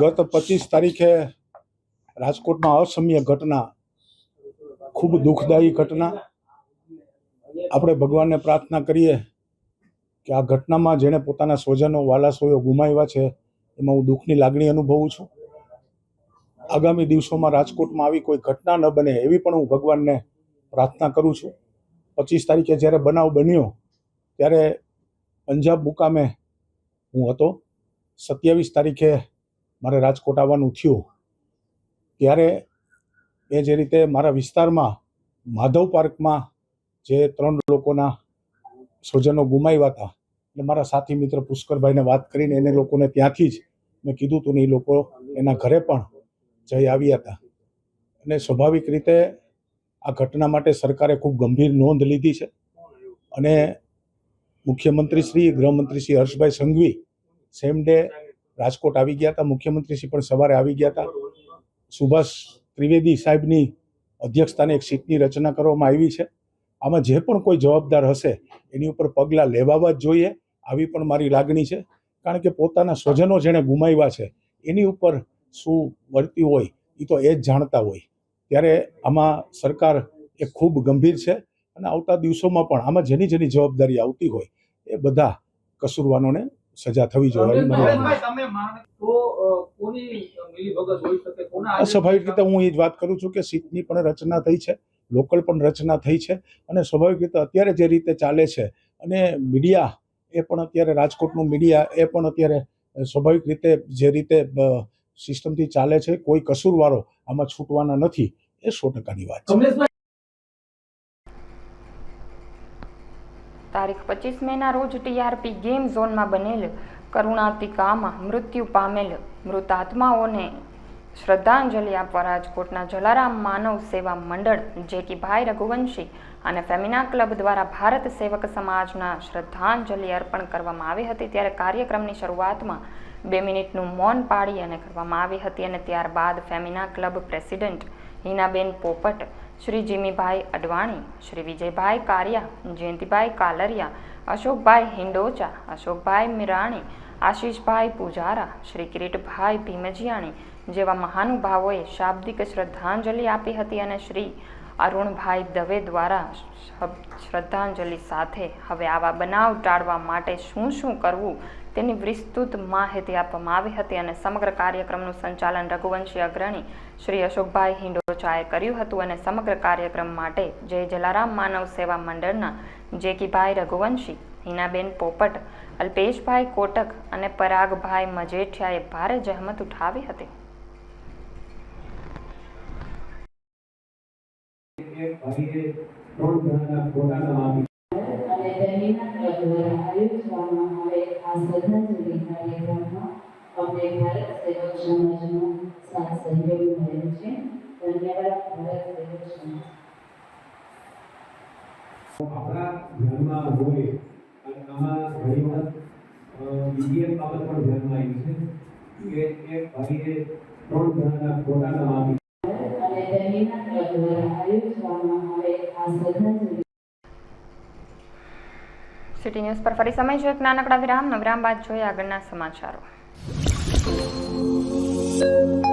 ગત પચીસ તારીખે રાજકોટમાં અસમ્ય ઘટના, ખૂબ દુઃખદાયી ઘટના. આપણે ભગવાનને પ્રાર્થના કરીએ કે આ ઘટનામાં જેણે પોતાના સ્વજનો વાલાસોયો ગુમાવ્યા છે, એમાં હું દુઃખની લાગણી અનુભવું છું. આગામી દિવસોમાં રાજકોટમાં આવી કોઈ ઘટના ન બને એવી પણ હું ભગવાનને પ્રાર્થના કરું છું. પચીસ તારીખે જ્યારે બનાવ બન્યો, ત્યારે પંજાબ મુકામે હું હતો. સત્યાવીસ તારીખે મારે રાજકોટ આવવાનું થયું. ત્યારે એ જે રીતે મારા વિસ્તારમાં માધવ પાર્કમાં જે ત્રણ લોકોના સ્વજનો ગુમાવ્યા હતા એટલે મારા સાથી મિત્ર પુષ્કરભાઈને વાત કરીને એને લોકોને ત્યાંથી જ મેં કીધું હતું ને એ લોકો એના ઘરે પણ જઈ આવ્યા હતા. અને સ્વાભાવિક રીતે આ ઘટના માટે સરકારે ખૂબ ગંભીર નોંધ લીધી છે. અને મુખ્યમંત્રી શ્રી, ગૃહમંત્રી શ્રી હર્ષભાઈ સંઘવી સેમ ડે રાજકોટ આવી ગયા હતા. મુખ્યમંત્રી શ્રી પણ સવારે આવી ગયા હતા. સુભાષ ત્રિવેદી સાહેબની અધ્યક્ષતાને એક સીટની રચના કરવામાં આવી છે. આમાં જે પણ કોઈ જવાબદાર હશે, એની ઉપર પગલાં લેવાવા જ જોઈએ. આવી પણ મારી લાગણી છે. કારણ કે પોતાના સ્વજનો જેણે ગુમાવ્યા છે, એની ઉપર શું વર્તી હોય એ તો એ જ જાણતા હોય. ત્યારે આમાં સરકાર એ ખૂબ ગંભીર છે. અને આવતા દિવસોમાં પણ આમાં જેની જેની જવાબદારી આવતી હોય એ બધા કસૂરવાનોને સજા થવી જોઈએ સ્વાભાવિક રીતે હું એ જ વાત કરું છું કે સીટની પણ રચના થઈ છે લોકલ પણ રચના થઈ છે અને સ્વાભાવિક રીતે અત્યારે જે રીતે ચાલે છે અને મીડિયા એ પણ અત્યારે રાજકોટનું મીડિયા એ પણ અત્યારે સ્વાભાવિક રીતે જે રીતે સિસ્ટમથી ચાલે છે કોઈ કસૂરવારો આમાં છૂટવાના નથી એ સો ટકાની વાત છે. તારીખ પચીસ મેના રોજ ટીઆરપી ગેમ ઝોનમાં બનેલ. કરુણાતિકામાં મૃત્યુ પામેલ મૃતાત્માઓને શ્રદ્ધાંજલિ આપવા રાજકોટના જલારામ માનવ સેવા મંડળ જેકીભાઈ રઘુવંશી અને ફેમિના ક્લબ દ્વારા ભારત સેવક સમાજના શ્રદ્ધાંજલિ અર્પણ કરવામાં આવી હતી. ત્યારે કાર્યક્રમની શરૂઆતમાં બે મિનિટનું મૌન પાડી અને કરવામાં આવી હતી અને ત્યારબાદ ફેમિના ક્લબ પ્રેસિડેન્ટ હિનાબેન પોપટ શ્રી જીમીભાઈ અડવાણી, શ્રી વિજયભાઈ કારિયા, જયંતિભાઈ કાલરિયા, અશોકભાઈ હિંડોચા, અશોકભાઈ મિરાણી, આશીષભાઈ પૂજારા, શ્રી કિરીટભાઈ ભીમજીયાણી જેવા મહાનુભાવોએ શાબ્દિક શ્રદ્ધાંજલિ આપી હતી અને શ્રી અરુણભાઈ દવે દ્વારા શ્રદ્ધાંજલિ સાથે હવે આવા બનાવ ટાળવા માટે શું શું કરવું તેની વિસ્તૃત માહિતી આપવામાં આવી હતી અને સમગ્ર કાર્યક્રમનું સંચાલન રઘુવંશી અગ્રણી શ્રી અશોકભાઈ હિંડોચાએ કર્યું હતું અને સમગ્ર કાર્યક્રમ માટે જય જલારામ માનવ સેવા મંડળના જેકીભાઈ રઘુવંશી, હિનાબેન પોપટ, અલ્પેશભાઈ કોટક અને પરાગભાઈ મજેઠિયાએ ભારે જહેમત ઉઠાવી હતી. અને તેના ક્લબ દ્વારા આયોજવામાં આવે આ શ્રદ્ધાંજલિ કાર્યક્રમમાં અમને ભારત સેવક સમાજનો સાથ સહયોગ મળ્યો છે. ધન્યવાદ સિટી ન્યૂઝ પર ફરી સમય છે એક નાનકડા વિરામનો વિરામ બાદ જોઈએ આગળના સમાચારો.